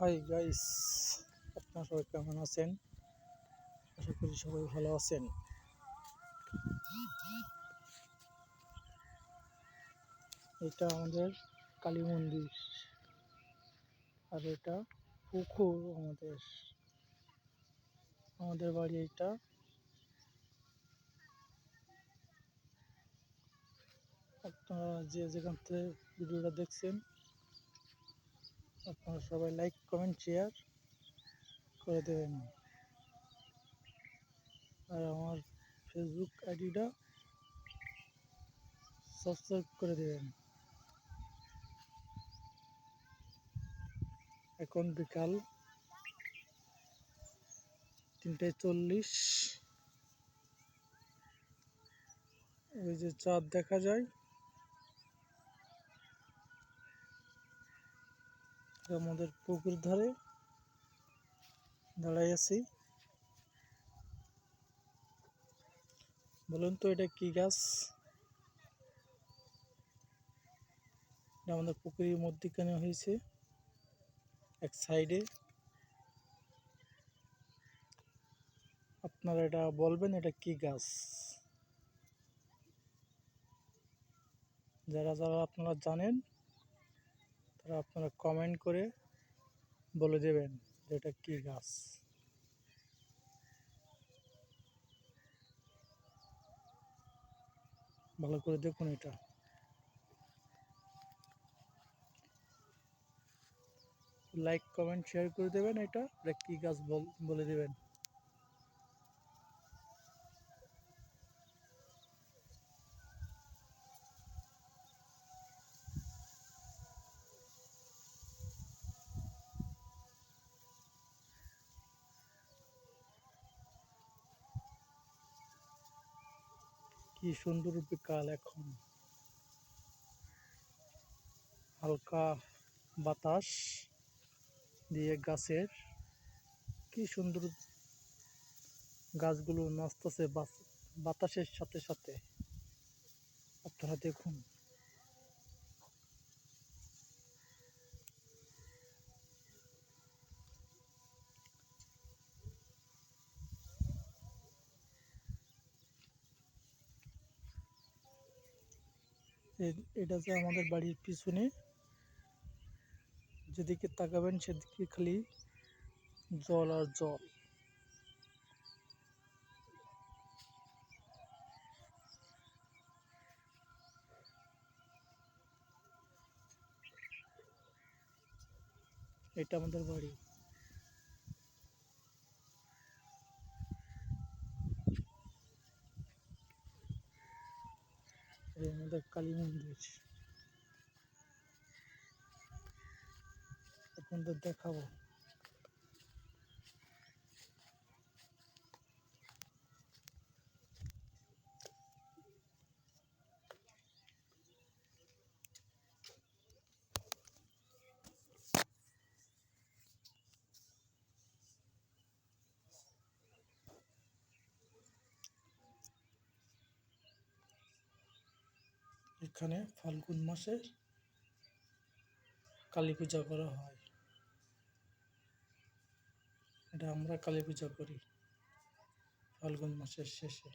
Hi guys আপনারা সবাই কেমন আছেন? আশা করি সবাই ভালো আছেন। এটা আমাদের কালী মন্দির। আর এটা পুকুর আমাদের। আমাদের বাড়ি এটা। আপনারা যে যেখান থেকে ভিডিওটা দেখছেন আপনারা সবাই লাইক কমেন্ট শেয়ার করে দেবেন। আর আমার ফেসবুক আইডিটা সাবস্ক্রাইব করে দেবেন। এখন বিকাল তিনটে চল্লিশ। ওই যে চাঁদ দেখা যায়। আমাদের পুকুর ধারে দাঁড়াই আছি। বলুন তো এটা কি গাছ? এটা আমাদের পুকুরের মধ্যিখানে হয়েছে, এক সাইডে। আপনারা এটা বলবেন এটা কি গাছ? যারা যারা আপনারা জানেন আপনারা কমেন্ট করে বলে দেবেন যে এটা কি গাছ। ভালো করে দেখুন এটা। লাইক কমেন্ট শেয়ার করে দেবেন এটা। এটা কি গাছ বলে দেবেন। কি সুন্দর বিকাল এখন। হালকা বাতাস দিয়ে গাছের কি সুন্দর গাছগুলো নাচতেছে বাতাসের সাথে সাথে। আপনারা দেখুন। এটা যে আমাদের বাড়ির পিছনে। যেদিকে তাকাবেন সেদিকে খালি জল আর জল। এটা আমাদের বাড়ি। আমাদের কালী মন্দির আপনাদের দেখাবো। এখানে ফাল্গুন মাসের কালী পূজা করা হয়। এটা আমরা কালী পূজা করি। ফাল্গুন মাসের শেষে।